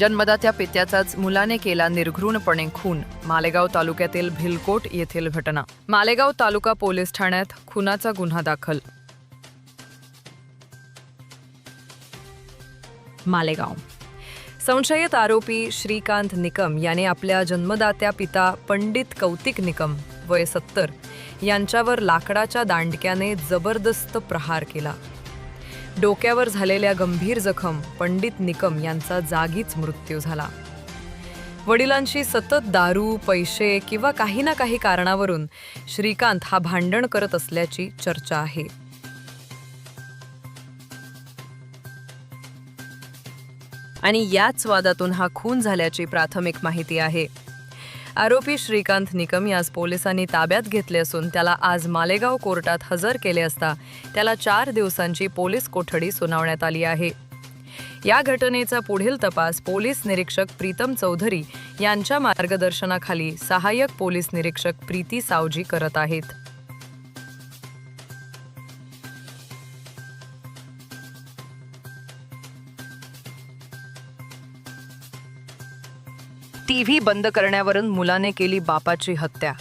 जन्मदात्या पित्याचाच मुलाने केला निर्घृणपणे खून. मालेगाव तालुक्यातील भिलकोट येथील घटना. मालेगाव तालुका पोलीस ठाण्यात खुनाचा गुन्हा दाखल. मालेगाव. संशयित आरोपी श्रीकांत निकम याने आपल्या जन्मदात्या पिता पंडित कौतिक निकम वय सत्तर यांच्यावर लाकडाच्या दांडक्याने जबरदस्त प्रहार केला. डोक्यावर झालेल्या गंभीर जखम पंडित निकम यांचा जागीच मृत्यू झाला. वडिलांशी सतत दारू पैसे किंवा काही ना काही कारणावरून श्रीकांत हा भांडण करत असल्याची चर्चा आहे. आणि याच वादातून हा खून झाल्याची प्राथमिक माहिती आहे. आरोपी श्रीकांत निकम यास पोलिसांनी ताब्यात घेतले असून त्याला आज मालेगाव कोर्टात हजर केले असता त्याला चार दिवसांची पोलीस कोठडी सुनावण्यात आली आहे. या घटनेचा पुढील तपास पोलीस निरीक्षक प्रीतम चौधरी यांच्या मार्गदर्शनाखाली सहाय्यक पोलीस निरीक्षक प्रीती सावजी करत आहेत. टीव्ही बंद करण्यावरून मुलाने केली बापाची हत्या.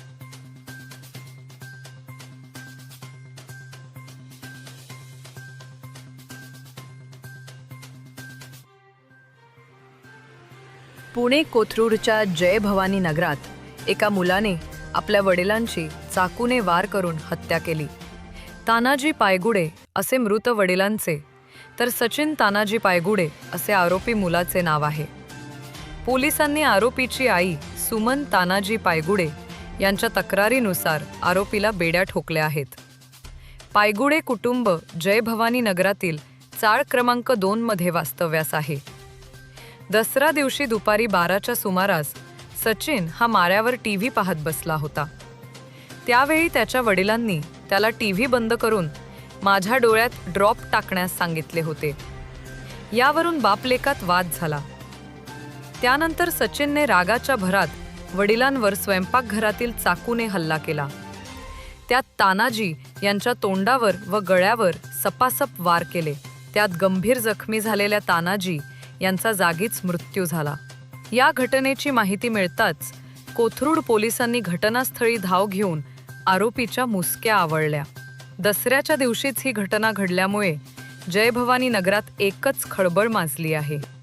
पुणे कोथरूडच्या जय भवानी नगरात एका मुलाने आपल्या वडिलांची चाकूने वार करून हत्या केली. तानाजी पायगुडे असे मृत वडिलांचे तर सचिन तानाजी पायगुडे असे आरोपी मुलाचे नाव आहे. पोलिसांनी आरोपीची आई सुमन तानाजी पायगुडे यांच्या तक्रारीनुसार आरोपीला बेड्या ठोकल्या आहेत. पायगुडे कुटुंब जयभवानी नगरातील चाळ क्रमांक दोनमध्ये वास्तव्यास आहे. दसरा दिवशी दुपारी बाराच्या सुमारास सचिन हा माऱ्यावर टी व्ही पाहत बसला होता. त्यावेळी त्याच्या वडिलांनी त्याला टी व्ही बंद करून माझ्या डोळ्यात ड्रॉप टाकण्यास सांगितले होते. यावरून बापलेकात वाद झाला. त्यानंतर सचिनने रागाच्या भरात वडिलांवर स्वयंपाकघरातील चाकूने हल्ला केला. त्यात तानाजी यांच्या तोंडावर व गळ्यावर सपासप वार केले. त्यात गंभीर जखमी झालेल्या तानाजी यांचा जागीच मृत्यू झाला. या घटनेची माहिती मिळताच कोथरूड पोलिसांनी घटनास्थळी धाव घेऊन आरोपीच्या मुसक्या आवळल्या. दसऱ्याच्या दिवशीच ही घटना घडल्यामुळे जय भवानी नगरात एकच खळबळ माजली आहे.